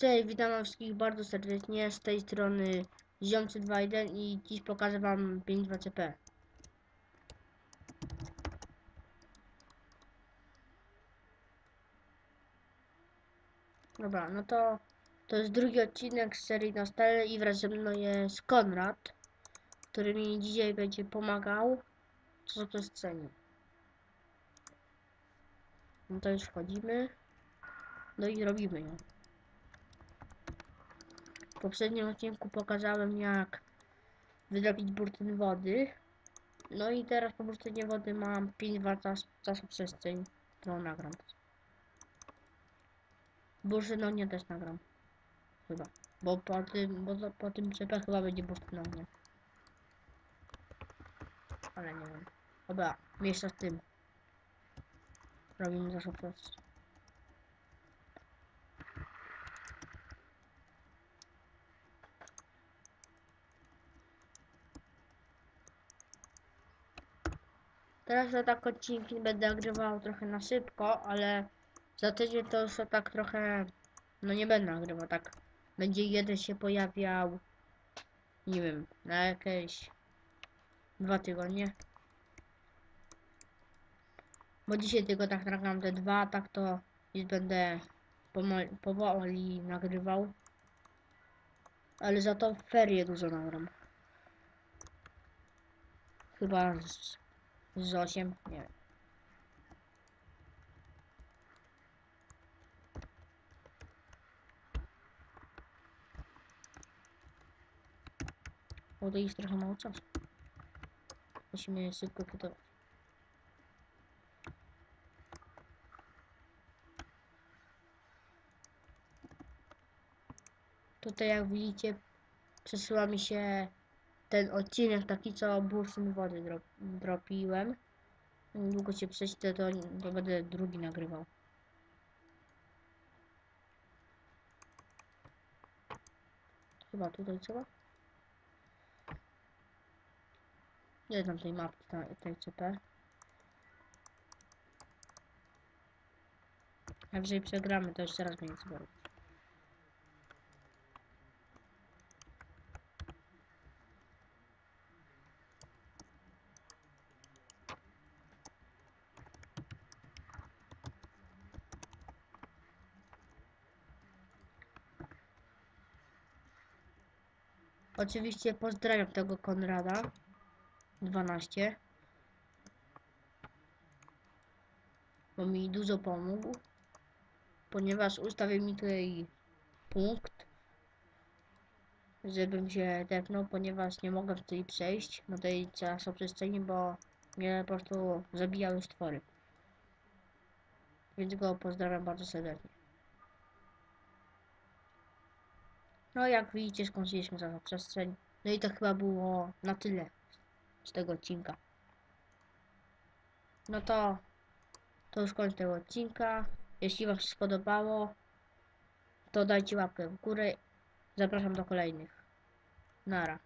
Cześć, witam wszystkich bardzo serdecznie, z tej strony Ziomcy21 i dziś pokażę wam 52CP. Dobra, no to to jest drugi odcinek z serii na i wraz ze mną jest Konrad, który mi dzisiaj będzie pomagał, co to scenie. No to już wchodzimy, no i robimy ją. W poprzednim odcinku pokazałem jak wydrobić burtyn wody. No i teraz po burtynie wody mam 5 warta czasu przestrzeń, którą nagram. Bursztynonie też nagram. Chyba. Bo po tym, bo po tym CP chyba będzie bursztynonie. Ale nie wiem. Dobra, miejsca z tym. Robimy zaszło przestrzeń. Teraz to tak odcinki będę nagrywał trochę na szybko, ale za tydzień to już tak trochę, no nie będę nagrywał, tak będzie jeden się pojawiał, nie wiem, na jakieś dwa tygodnie. Bo dzisiaj tylko tak nagram te dwa, tak to już będę powoli nagrywał. Ale za to ferie dużo nagram. Chyba z, z 8, nie wiem. To jest trochę mało czasu. Musimy szybko gotować. Tutaj jak widzicie przesyła mi się ten odcinek taki co bursztyn wody drop, dropiłem. Niedługo się prześlę to, to będę drugi nagrywał. Chyba tutaj trzeba? Nie znam tej mapki, ta- tej CP. Najwyżej przegramy, to jeszcze raz będzie trzeba Oczywiście pozdrawiam tego Konrada. 12 bo mi dużo pomógł ponieważ ustawił mi tutaj punkt żebym się tepnął, ponieważ nie mogę tutaj przejść na tej czasoprzestrzeni, bo mnie po prostu zabijały stwory. Więc go pozdrawiam bardzo serdecznie no jak widzicie skończyliśmy czasoprzestrzeń no i to chyba było na tyle z tego odcinka. No to to już koniec tego odcinka. Jeśli Wam się spodobało, to dajcie łapkę w górę. Zapraszam do kolejnych. Nara.